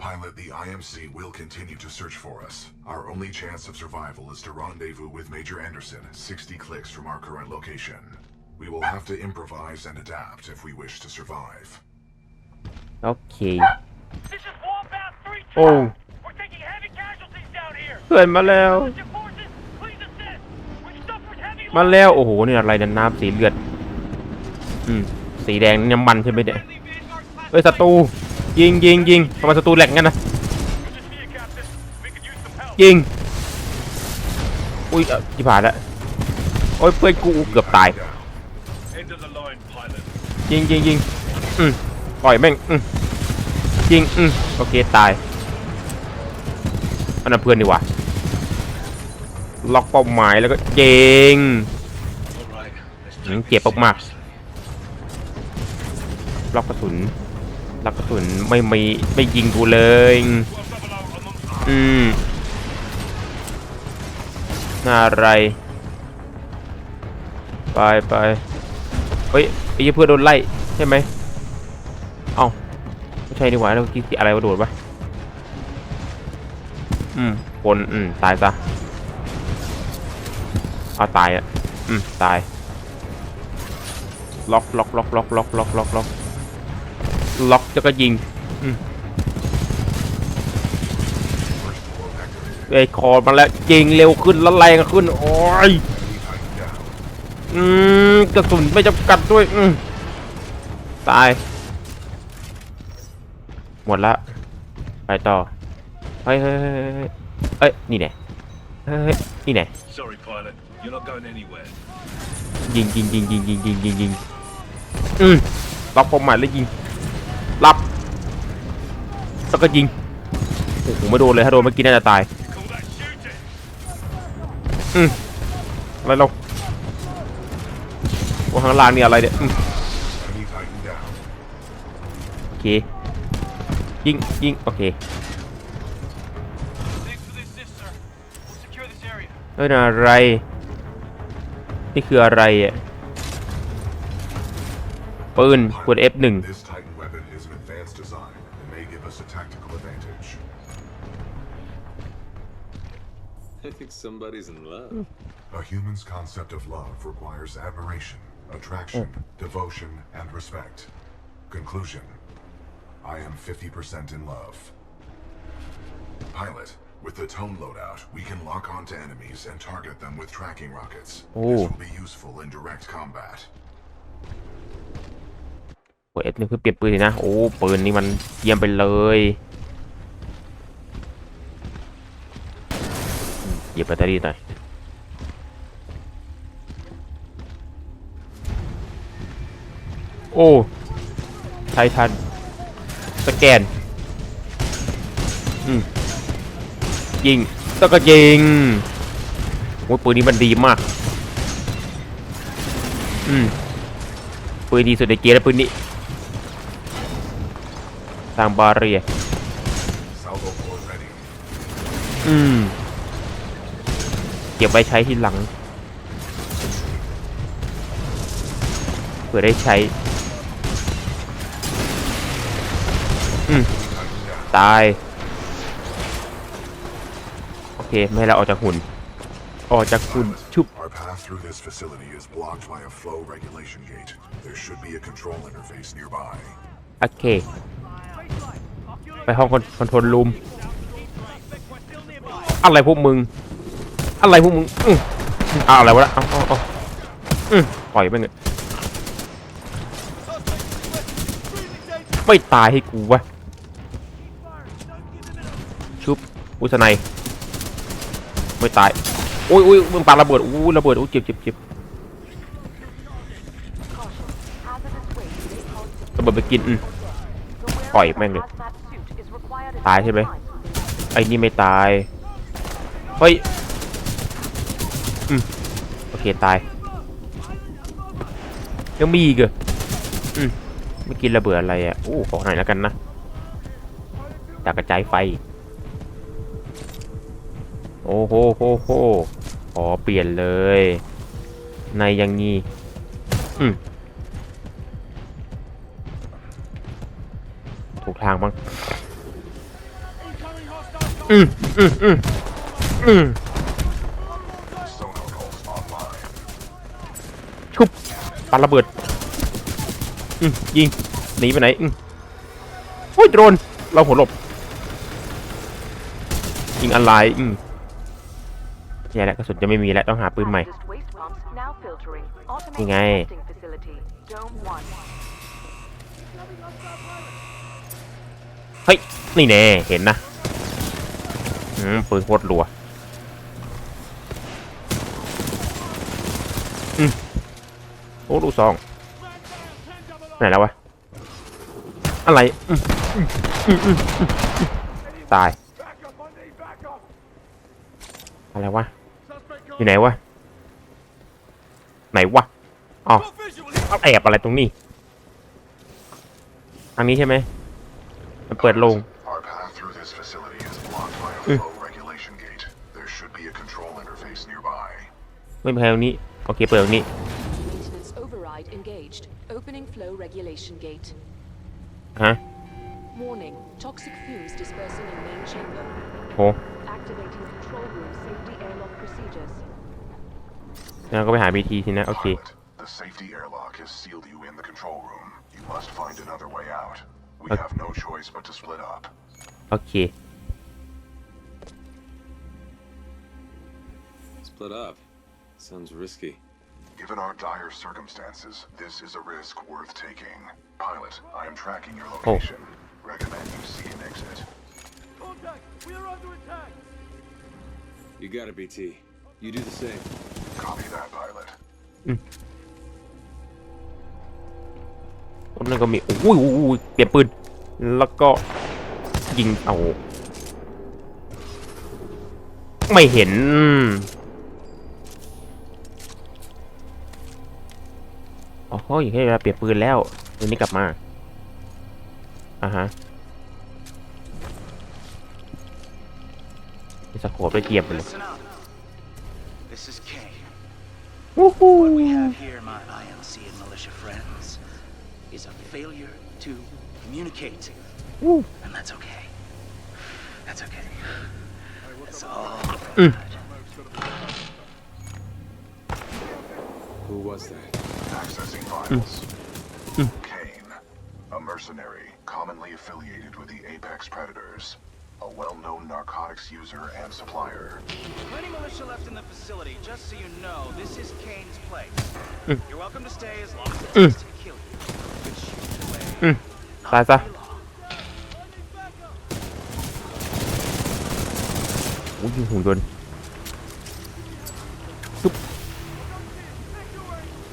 Pilot, the IMC will continue to search for us. Our only chance of survival is to rendezvous with Major Anderson, 60 clicks from our current location. We will have to improvise and adapt if we wish to survive. โอเค This is Wombat 3 โอ้ We're taking heavy casualties down here. เพื่อนมาแล้ว Your forces, please assist. We've suffered heavy มาแล้ว โอ้โห นี่อะไรเนี่ยน้ำสีเลือด อืม สีแดงนี่น้ำมันใช่ไหมเนี่ย Friendly Vanguard class เอ้ยศัตรู ยิงยิงยิงทำไมศัตรูแหลกงั้นนะยิงอุ้ยเอ่อที่ผ่านแล้วโอ้ยเพื่อนกูเกือบตายยิงยิงยิงอืมปล่อยแม่งอืมยิงอืมโอเคตายอันนั้นเพื่อนดีกว่าล็อกเป้าหมายแล้วก็ยิงเจ็บมากๆล็อกกระสุน ล็อกกระสุนไม่ไม่ไม่ยิงกูเลย อืมอะไร ไปไปเฮ้ยไอ้เหี้ยเพื่อนโดนไล่ใช่ไหมเอ้าไม่ใช่ดีกว่าแล้วกี้อะไรมาโดดวะอืมคนอืมตายซะเอาตายอะอืมตายล็อกล็อกล็อกล็อกล็อกล็อกล็อกล็อก ล็อกแล้วก็ยิงอืม First floor activated. ไอ้คอมาแล้วยิงเร็วขึ้นแล้วแรงขึ้น โอ้ย Enemy tightened down. อืมกระสุนไม่จำกัดด้วย อืมตาย หมดละ ไปต่อ เฮ้ยเฮ้ยเฮ้ยเฮ้ยเอ้ยนี่แน่เฮ้ยเฮ้ยนี่แน่ Sorry, pilot. You're not going anywhere. ยิงยิงยิงยิงยิงยิงยิงยิงอืมล็อกเป้าหมายแล้วยิง รับแล้วก็ยิงโอ้โหไม่โดนเลยถ้าโดนเมื่อกี้น่าจะตายอืมอะไรเราว่าข้างล่างนี่อะไรเนี่ยอืมโอเคยิงยิงโอเคเฮ้ยอะไร นี่คืออะไรอะปืนกด F1 I think somebody's in love. A human's concept of love requires admiration, attraction, devotion, and respect. Conclusion I am 50% in love. Pilot, with the tone loadout, we can lock onto enemies and target them with tracking rockets. This Oh. will be useful in direct combat. กด F1 เพื่อเปลี่ยนปืนเลยนะ โอ้ ปืนนี่มันเยี่ยมไปเลย หยิบแบตเตอรี่หน่อยโอ้ไททัน สแกน อืมยิงแล้วก็ยิงโอ้ยปืนนี้มันดีมาก อืมปืนดีสุดในเกมแล้วปืนนี้สร้างบาเรียอืม ก็บไว้ใช้ทีหลังเพื่อได้ใช้ อืม ตาย โอเค ไม่ให้เราออกจากหุ่น ออกจากหุ่นชุบ Our path through this facility is blocked by a flow regulation gate. There should be a control interface nearby. โอเค ไปห้องคอนคอนโทรลรูม อะไรพวกมึง อะไรพวกมึงอื้ออาอะไรวะละเอาเอาเอาอื้อปล่อยไปเถอะไม่ตายให้กูวะชุบอุสไนยไม่ตายโอ้ยโอ้ยมึงปาระเบิดอู้ระเบิดอู้เจ็บเจ็บเจ็บระเบิดไปกินอืมปล่อยแม่งเลยตายใช่ไหมไอ้นี่ไม่ตายเฮ้ย โอเคตาย ยังมีอีกเหรออืมไม่กินระเบิดอะไรอะโอ้ขอหน่อยแล้วกันนะดากกระจายไฟ โอ้โหโหโหขอเปลี่ยนเลย ในยังงี้อืมถูกทางบ้างอืมอืมอืมอืม ปาระเบิดอืมยิงหนีไปไหนอืมโอ้ยโดรนเราหัวหลบยิงอะไรอืมแย่แล้วกระสุนจะไม่มีแล้วต้องหาปืนใหม่ Hazardous waste pumps now filtering. Automated นี่ไงเฮ้ยนี่แน่เห็นนะอืมปืนโคตรรัวอืม โอ้ดูซองไหนแล้ววะอะไรอืมอืมอืมอืมอืมอืมตายอะไรวะอยู่ไหนวะไหนวะอ๋อเอาแอบอะไรตรงนี้ทางนี้ใช่ไหมมันเปิดโลง Our path through this facility is blocked by a Mm. flow regulation gate. There should be a control interface nearby. ไม่มีใครตรงนี้โอเคเปิดตรงนี้ Maintenance override engaged. Opening flow regulation gate. ฮะ Warning. Toxic fumes dispersing in main chamber. โห Activating control room safety airlock procedures. แล้วก็ไปหาบีทีสินะ โอเค Pilot, the safety airlock has sealed you in the control room. You must find another way out. We Okay. have no choice but to split up. โอเค Split up. Sounds risky. Given our dire circumstances, this is a risk worth taking. Pilot, I am tracking your location. Recommend you see an exit. You got it, BT. You do the same. Copy that, pilot. ตรงนั้นก็มีโอ้ยโอ้ยโอ้ยเปลี่ยนปืน แล้วก็ยิง เอา ไม่เห็น อ๋ออย่างนี้เวลาเปลี่ยนปืนแล้วปืนนี้กลับมาอ่าฮะมีสโคปด้วยเทียบไปเลย Listen up. This is Kane. วู้ฮู้ What we have here, my IMC and militia friends, is a failure to communicate. And that's okay. That's okay. That's all. Who was that? Accessing files. Kane, a mercenary commonly affiliated with the Apex Predators, a well-known narcotics user and supplier. Plenty militia left in the facility, just so you know, this is Kane's place. You're welcome to stay as long as it takes mm. to kill you. Which, by the way, mm.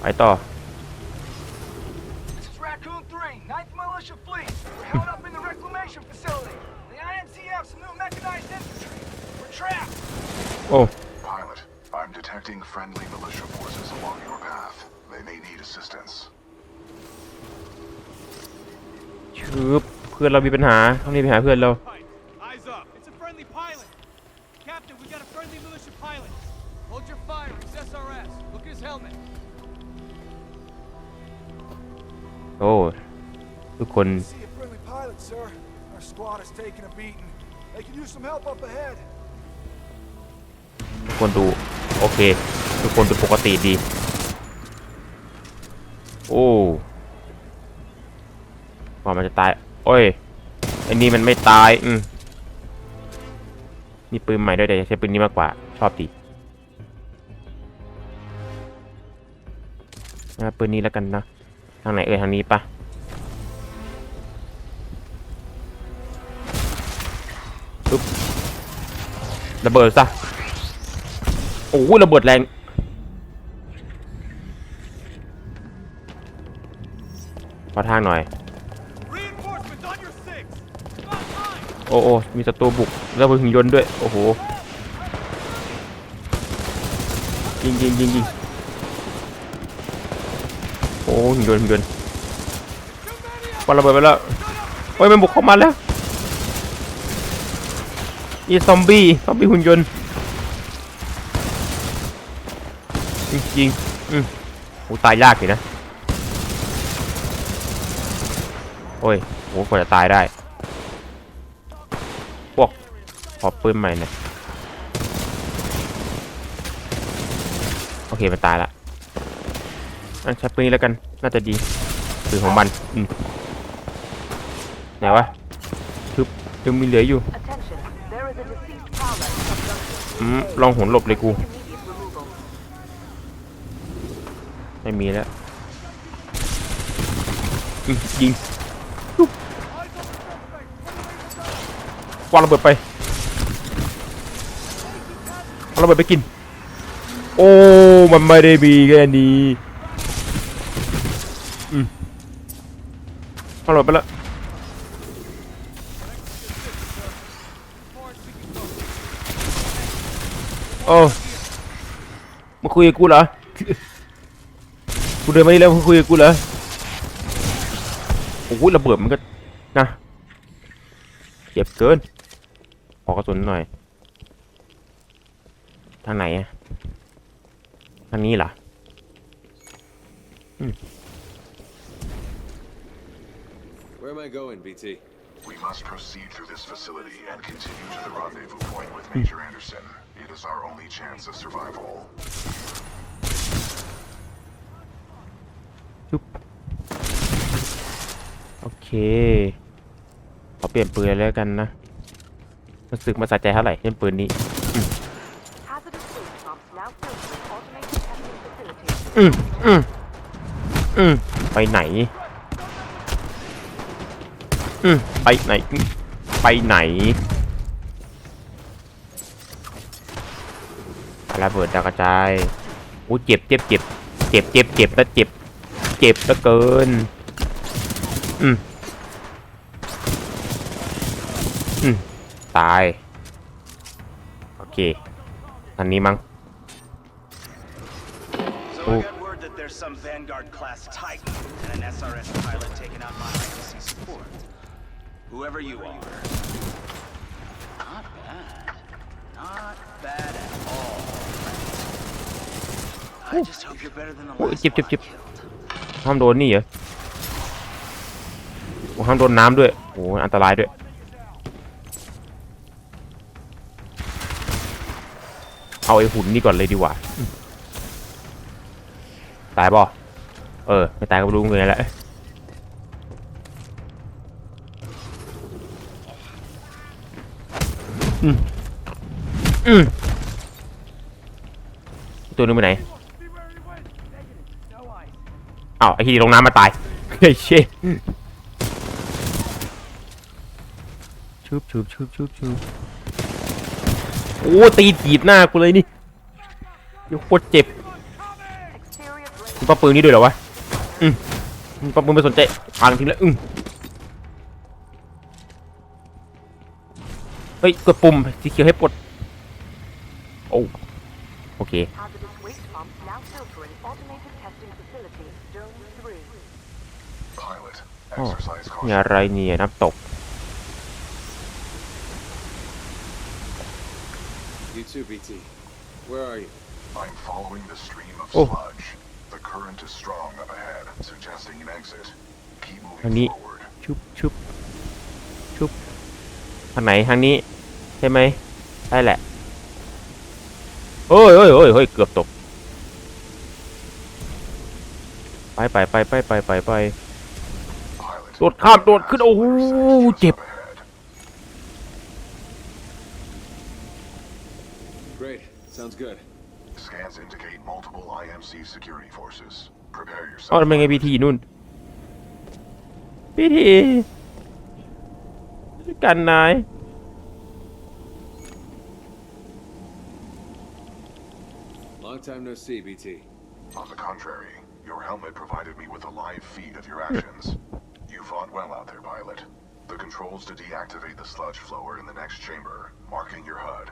ไปต่อ This is Raccoon 3, 9th Militia Fleet. We're held up in the reclamation facility. The INC have some new mechanized infantry. We're trapped. โอ้ Pilot, I'm detecting friendly militia forces along your path. They may need assistance. ชืบเพื่อนเรามีปัญหาต้องรีบไปหาเพื่อนเรา Eyes Up ahead. ทุกคนดู โอเค ทุกคนดูปกติดี โอ้กว่ามันจะตาย โอ้ยไอ้นี่มันไม่ตาย อืมมีปืนใหม่ด้วยแต่อยากใช้ปืนนี้มากกว่า ชอบดีเอาปืนนี้แล้วกันนะ ทางไหนเอ่ยทางนี้ปะ ปึ๊บระเบิดซะโอ้ยระเบิดแรงขอทางหน่อย Reinforcements on your six. About time. โอ้โอ้มีศัตรูบุก แล้วมีหุ่นยนต์ด้วย โอ้โห ยิงยิงยิงยิงโอ้หุ่นยนต์หุ่นยนต์ปาระเบิดไปแล้ว โอ้ยมันบุกเข้ามาแล้ว อีซอมบี้ซอมบี้หุ่นยนต์จริงๆอืมโอ้ตายยากอยู่นะ โอ้ยโหกว่าจะตายได้ พวกขอปืนใหม่หน่ยโอเค มันตายละอันใช้ปืนแล้วกัน น่าจะดีปืนของมัน อืม ไหนวะคือคือมีเหลืออยู่ Attention, there is a deceased pilot of Junction อืม ลองหุนหลบเลยกู ไม่มีแล้วยิงวางระเบิดไปเอาระเบิดไปกิน โอ้ มันไม่ได้มีแค่นี้อืมเอาระเบิดไปแล้ว โอ้มาคุยกับกูเหรอกูเดินมานี่แล้วมึงคุยกับกูเหรอโอ้ยระเบิดมันก็นะเจ็บเกินขอกระสุนหน่อยทางไหนอะทางนี้เหรอ Where am I going, BT? We must proceed through this facility and continue to the rendezvous point with Major Anderson. It is our only chance of survival. จุ๊บโอเคขอเปลี่ยนปืนเลยแล้วกันนะรู้สึกมาสะใจเท่าไหร่เล่นปืนนี้ Hazardous waste pumps now filtering automated testing facilities. อืมอืมอืมไปไหน อืมไปไหนอืมไปไหน ระเบิดดาวกระจายโอ้เจ็บเจ็บเจ็บเจ็บเจ็บเจ็บแล้วเจ็บ เจ็บเหลือเกิน อืมอืมตาย โอเค อันนี้มั้ง So Oh. I got word that there's some Vanguard class Titan and an SRS pilot taking out my IDC support. Whoever you are. Not bad. Not bad at all. I just hope you're better than the Oh, last chip, chip, one I chip. killed. ห้ามโดนนี่เหรอโอ้ห้ามโดนน้ำด้วยโอ้อันตรายด้วยเอาไอ้หุ่นนี่ก่อนเลยดีกว่าอืมตายป่ะเออ ไม่ตายก็ไม่รู้ไงแหละอืมอืมตัวนึงไปไหน อ้าวไอ้ที่ลงน้ำมาตายเฮ้ยเช่ชุบชุบชุบชุบชุบโอ้ตีถีบหน้ากูเลยนี่ยวโคตรเจ็บมึงป้าปืนนี่ด้วยเหรอวะอืมมึงป้าปืนไม่สนใจพังทิ้งแล้วอืมเฮ้ยกดปุ่มสีเขียวให้ปลดโอ้โอเค hazardous waste pumps now filtering automated testing facilities. Zone 3. Pilot, Oh. exercise มี caution. อะไรเนี่ยน้ำตก You too, BT. Where are you? I'm following the stream of Oh. sludge. The current is strong up ahead, suggesting an exit. Keep I moving need- forward. ชุบชุบชุบทางไหนทางนี้ ใช่ไหมใช่แหละโอ้ยโอ้ยโอ้ยโอ้ยเกือบตก ไปไปไปไปไปไปไป Pilot, โดดข้ามโดดขึ้น โอ้โห just เจ็บ up ahead. Great. Sounds good. Scans indicate multiple IMC security forces. Prepare เอ้า yourself. ทำไมไงพีทีนู่นพีทีกันนาย Long time no see, BT. On the contrary, your helmet provided me with a live feed of your actions. You fought well out there, pilot. The controls to deactivate the sludge flow are in the next chamber, marking your HUD.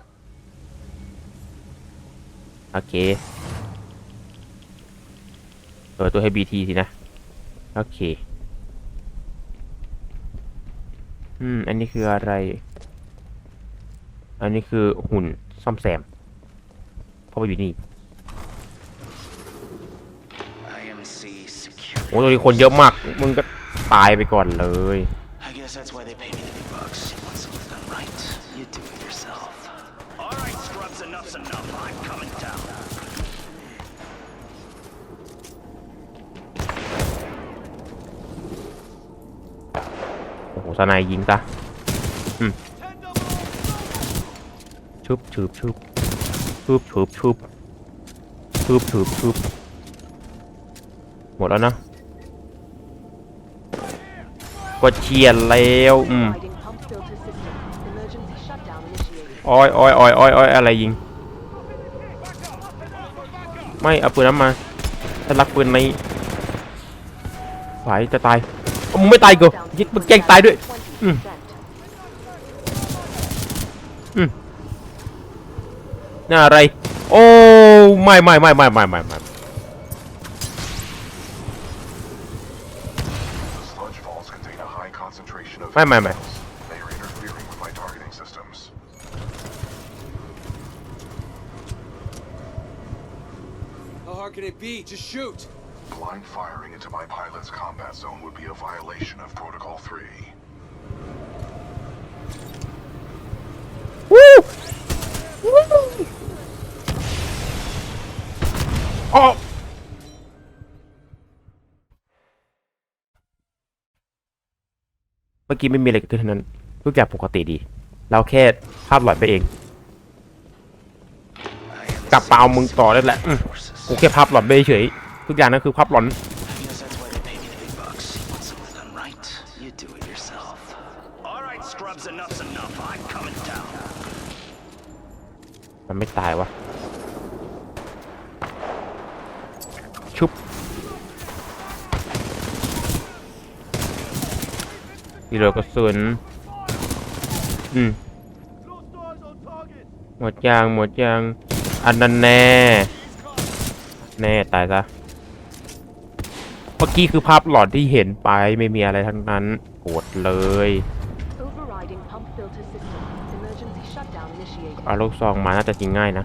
โอเค เปิดตัวให้บีทีสินะ โอเค อืม อันนี้คืออะไร อันนี้คือหุ่นซ่อมแซม เพราะว่าอยู่นี่ IMC security. โอ้ตัวนี้คนเยอะมาก มึงก็ ตายไปก่อนเลย I guess that's why they pay me to be bucks. You want something done right? You do it yourself. All right, scrubs, enough's enough. I'm coming down. โอ้โหสนายยิงซะอืม Ten double O. ชุบชุบชุบชุบชุบชุบชุบชุบชุบหมดแล้วนะ กดเชียร์แล้วอืม Overriding pump filter system. Emergency shutdown initiated. อ้อยอ้อยอ้อยอ้อยอ้อยอะไรยิง ไม่เอาปืนนั้นมาถ้ารักปืนในสายจะตายเอามึงไม่ตายกูยิงมึงแกล้งตายด้วย 20%. น่าอะไร โอ้ไม่ไม่ไม่ไม่ไม่ไม่ concentration of Mate, mate, mate. metals. They are interfering with my targeting systems. How hard can it be? Just shoot. Blind firing into my pilot's combat zone would be a violation of Protocol 3. มื่อกี้ไม่มีอะไรเกิดขึ้นทั้งนั้นทุกอย่างปกติดี เราแค่ภาพหลอนไปเอง กลับเปล่ามึงต่อได้แหละอืมกูแค่ภาพหลอนไปเฉยทุกอย่างนั่นคือภาพหลอน Guess that's why they pay me the big bucks. You want something done right? You do it yourself. All right, scrubs, enough's enough. I'm coming down. มันไม่ตายวะชุบ ดีโรกระสุน อืม Close doors on target. หมดยาง หมดยาง อันนั้นแน่ แน่ตายซะ เมื่อกี้คือภาพหลอนที่เห็นไปไม่มีอะไรทั้งนั้นกดเลย Overriding pump filter system. Emergency shutdown initiated. เอาลูกซองมาน่าจะยิงง่ายนะ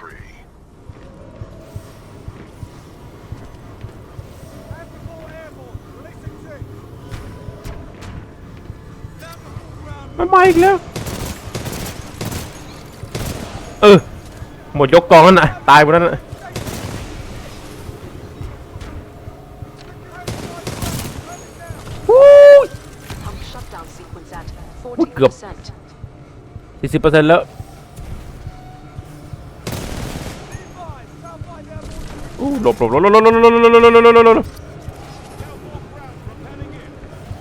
มันมาอีกแล้ว เออ หมดยกกองนั่นน่ะ ตายหมดนั่นน่ะวู้ย Pump shutdown sequence at Ui, cướp. 40%. สี่สิบเปอร์เซ็นต์แล้ว Five. Southside airborne. อู้หลบหลบหลบหลบหลบหลบหลบหลบหลบหลบหลบหลบหลบ Down full ground. Repelling in.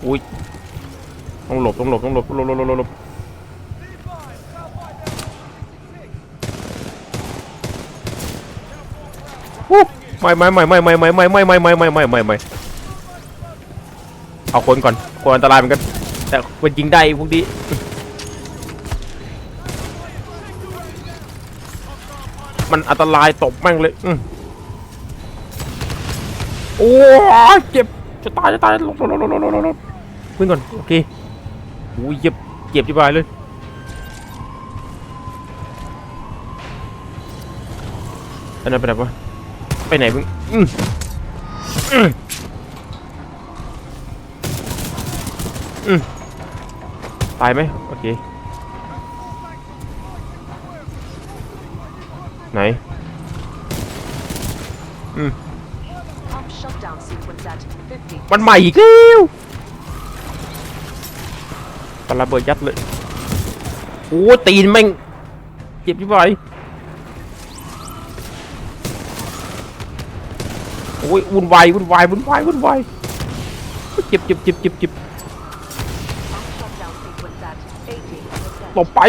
อุ้ย ต้องหลบต้องหลบต้องหลบหลบหลบหลบหลบไม่ไม่ไม่ไม่ไม่ไม่ไม่ไม่ไม่ไม่ไม่ไม่ไม่ไม่เอาคนก่อนคนอันตรายเหมือนกันแต่มันยิงได้พวกนี้มันอันตรายตบแม่งเลยอืโอ้ยเจ็บจะตายจะตายหลบหลบหลบหลบหลบหลบหลบพึ่งก่อนโอเค โอ้ยเจ็บเจ็บที่บายเลยอันนั้นไปไหนวะไปไหนมึงอืมอืมอืมตายไหมโอเค ไหน อืม Pump shutdown sequence at 50. มันใหม่อีกแล้ว ปาเบิดยัดเลยโอ้ตีนแม่งเจ็บที่ไหโอ้ยวุ่นวายวุ่นวายวุ่นวายวุ่นวายเจ็บเจ็บเจ็บเจ็บเจ็บต่อไป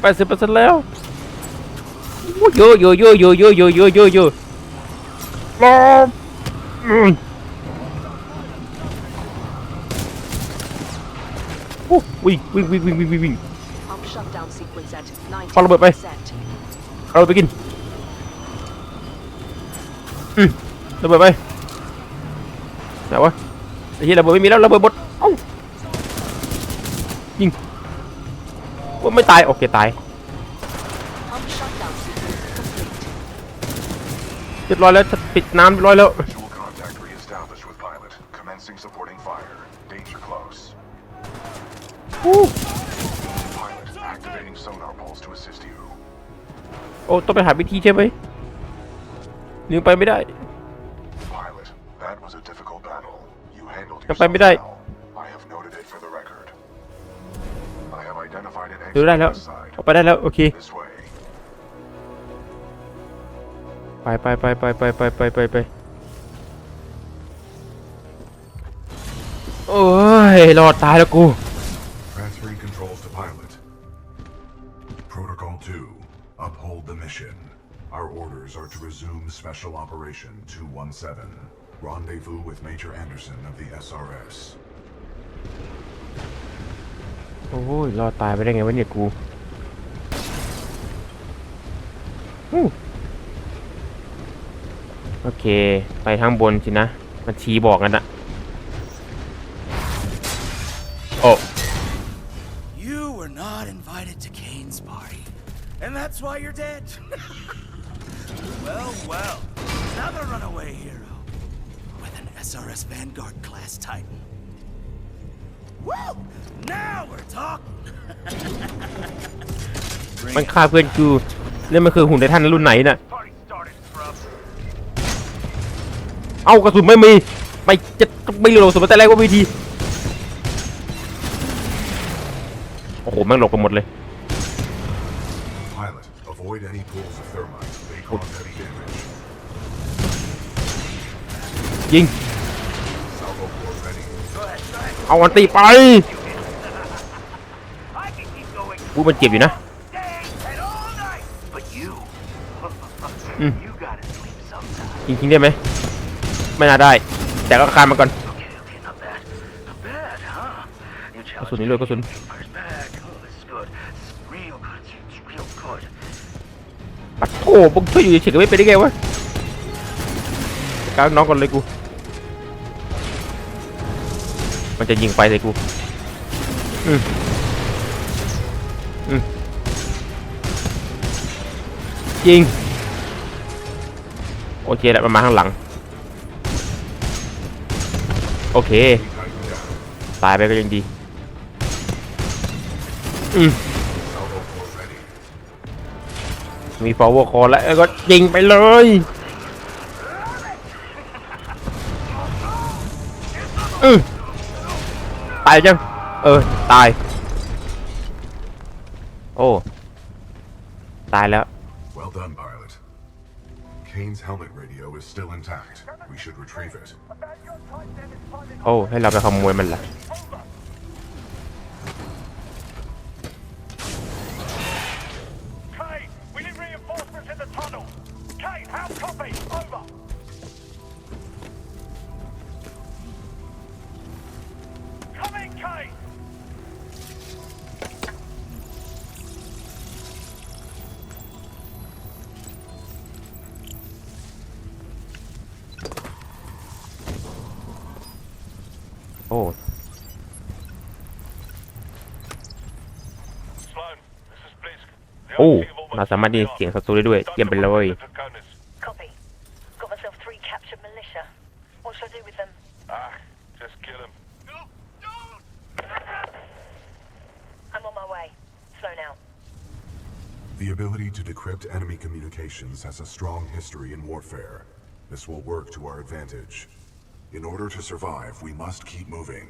แปดสิบเปอร์เซ็นต์แล้วโอ้ยเยอะเยอะเยอะเยอะเยอะเยอะเยอะเยอะเยอะรออืม โอ้วิ่งวิ่งวิ่งวิ่งวิ่งวิ่งวิ่ง Pump shutdown sequence Shields at เอาระเบิดไป 90%. เอาไปกินอืมระเบิดไปไหนวะไอ้เหี้ยระเบิดไม่มีแล้วระเบิดหมดเอ้ายิงว่าไม่ตายโอเคตาย Pump shutdown sequence complete. เรียบร้อยแล้วปิดน้ำเรียบร้อยแล้ว โอ้ ต้องไปหาวิธีใช่ไหมยังไปไม่ได้ Pilot, that was a difficult battle. You handled ยังไป yourself ไม่ได้ well. I have noted it for the record. I have identified an ดู exit ได้ on แล้ว this side. ออกไปได้แล้ว โอเค This way. ไปไปไปไปไปไปไปไปไปโอ้ย รอดตายแล้วกู mission. Our orders are to resume Special Operation 217. Rendezvous with Major Anderson of the SRS. โอ้ยรอดตายไปได้ไงวะเนี่ยกูอู้โอเค ไปทางบนสินะ มันชี้บอกกันนะโอ้ You were not invited to Kane's party. And that's why you're dead. well, well. Another runaway hero. With an SRS Vanguard class Titan. Woo! Now we're talking. มันฆ่าเพื่อนกูนี่มันคือหุ่นไททันรุ่นไหนน่ะ Party started, scrub. เอ้ากระสุนไม่มี ไม่จะไม่รู้กระสุนมาแต่แรกว่าวิธี โอ้โหแม่งหลบกันหมดเลย avoid any pools of thermite. They cause heavy damage. ยิง Salvo port ready. เอาอันตีไป I can keep going อู้มันเจ็บอยู่นะ day and all night. But you. Mm. you gotta sleep sometime. ยิงทิ้งได้ไหม ไม่น่าได้ แต่ก็คานมาก่อน Okay, okay, not bad. Not bad, huh? New กระสุน challenge. นี่เลยกระสุน Fire's โถมึงช่วยอยู่เฉยๆไม่เป็นได้ไงวะกลางน้องก่อนเลยกู มันจะยิงไฟใส่กู อืมอืมยิง โอเคแล้วมันมาข้างหลัง โอเค ตายไปก็ยังดี อืม มี forward call แล้วแล้วก็ยิงไปเลย อืมตายจังเออ ตาย โอ้ ตายแล้ว Well done, pilot. Kane's helmet radio is still intact. We should retrieve it. โอ้ ให้เราไปขโมยมันละ โอ้ RC have almost เราสามารถได้ยินเสียงศัตรูได้ด้วย เยี่ยมไปเลย the Draconis. Copy. Got myself three captured militia. What should I do with them? Ah, just kill him. No, no! I'm on my way. Slow now. The ability to decrypt enemy communications has a strong history in warfare. This will work to our advantage. In order to survive, we must keep moving.